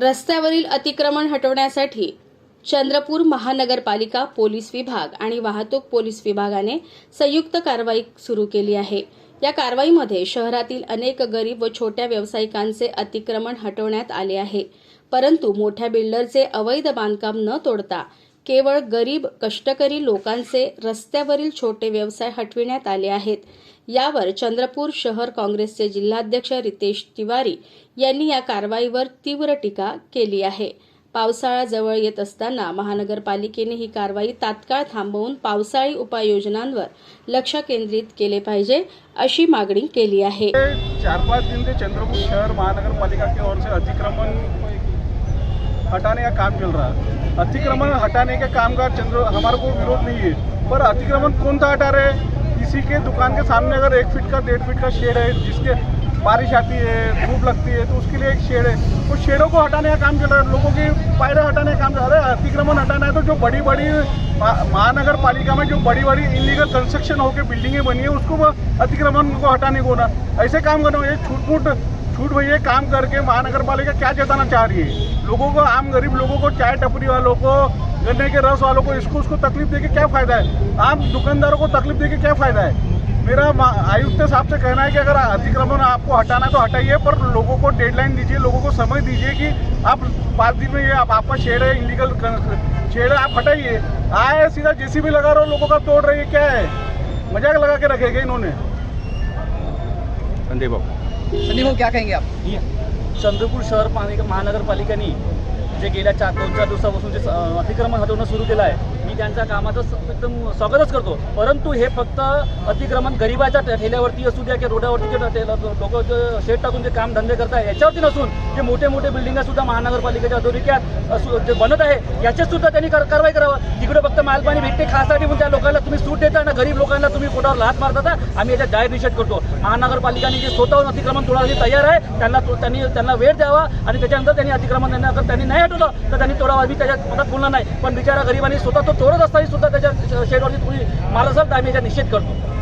रस्त्यावरील अतिक्रमण हटवण्यासाठी चंद्रपूर महानगरपालिका पोलीस विभाग आणि वाहतूक पोलीस विभागाने संयुक्त कारवाई सुरू केली आहे. या कारवाईमध्ये शहरातील अनेक गरीब व छोट्या व्यावसायिकांचे अतिक्रमण हटवण्यात आले आहे. परंतु मोठ्या बिल्डरचे अवैध बांधकाम न तोडता केवळ गरीब कष्टकरी लोकांचे रस्त्यावरील छोटे व्यवसाय हटविण्यात आले आहेत. यावर चंद्रपूर शहर काँग्रेसचे जिल्हाध्यक्ष रितेश तिवारी यांनी या कारवाईवर तीव्र टीका केली आहे. पावसाळा जवळ येत असताना महानगरपालिकेने ही कारवाई तात्काळ थांबवून पावसाळी उपाययोजनांवर लक्ष केंद्रित केले पाहिजे अशी मागणी केली आहे. चार पाच दिन से चंद्रपुर शहर महानगरपालिका की ओर से अतिक्रमण हटाने का काम चल रहा है अतिक्रमण हटाने के काम का चंद्र हमारे को विरोध नहीं है। पर अतिक्रमण कौन सा हटा रहे हैं? किसी के दुकान के सामने अगर एक फीट का डेढ़ फीट का शेड है जिसके बारिश आती है धूप लगती है तो उसके लिए एक शेड है। वो शेडों को हटाने का काम चल रहा है। लोगों की पायरे हटाने का काम चल रहा है। अतिक्रमण हटाना है तो जो बड़ी बड़ी महानगर पालिका में जो बड़ी बड़ी इलीगल कंस्ट्रक्शन होकर बिल्डिंगें बनी है उसको अतिक्रमण को हटाने को ना। ऐसे काम करना ये छूट छूट भैया काम करके महानगर पालिका क्या जताना चाह रही है? लोगों को आम गरीब लोगों को चाय टपरी वालों को गन्ने के रस वालों को इसको उसको तकलीफ़ देके क्या फ़ायदा है? आम दुकानदारों को तकलीफ़ देके क्या फ़ायदा है? मेरा आयुक्त साहब से कहना है कि अगर अतिक्रमण आपको हटाना तो हटाइए पर लोगों को डेडलाइन दीजिए लोगों को समय दीजिए कि आप पाँच दिन में ये आप, आपका शेड है इलीगल शेड है आप हटाइए। आए सीधा जेसीबी लगा रहे हो लोगों का तोड़ रही है क्या है? मज़ाक लगा के रखेगा इन्होंने। संदीप भाऊ संदीप भाऊ क्या कहेंगे आप? चंद्रपूर शहर पालिका महानगरपालिकेने जे गेल्या चार दोन चार दिवसापासून जे अतिक्रमण हटवणं सुरू केलं आहे मी त्यांच्या कामाचं एकदम स्वागतच करतो. परंतु हे फक्त अतिक्रमण गरिबाच्या ठेल्यावरती असू द्या किंवा रोडावरती जे लोक जे शेड टाकून जे काम धंदे करत आहे याच्यावरती नसून जे मोठे मोठे बिल्डिंग सुद्धा महानगरपालिकेच्या अधोरिक्यात असू- जे बनत आहे याच्यात सुद्धा त्यांनी कार- कारवाई करावं. तिकडे फक्त मालपाणी भेटते खासाठी म्हणून त्या लोकांना तुम्ही सूट देता ना गरीब लोकांना तुम्ही पोटावर लात मारता आम्ही याच्यात जाहीर निषेध करतो. महानगरपालिकाने जे स्वतःहून अतिक्रमण तोडायला तयार आहे त्यांना तो- त्यांनी त्यांना वेळ द्यावा आणि त्याच्यानंतर त्यांनी अतिक्रमण त्यांना त्यांनी नाही हटवलं तर त्यांनी तोडावं मी त्याच्यात मदत बोलणार नाही. पण बिचारा गरिबांनी स्वतः तो तोडत असताना सुद्धा त्याच्या शेडवरती तुम्ही मार तर आम्ही याचा निषेध करतो.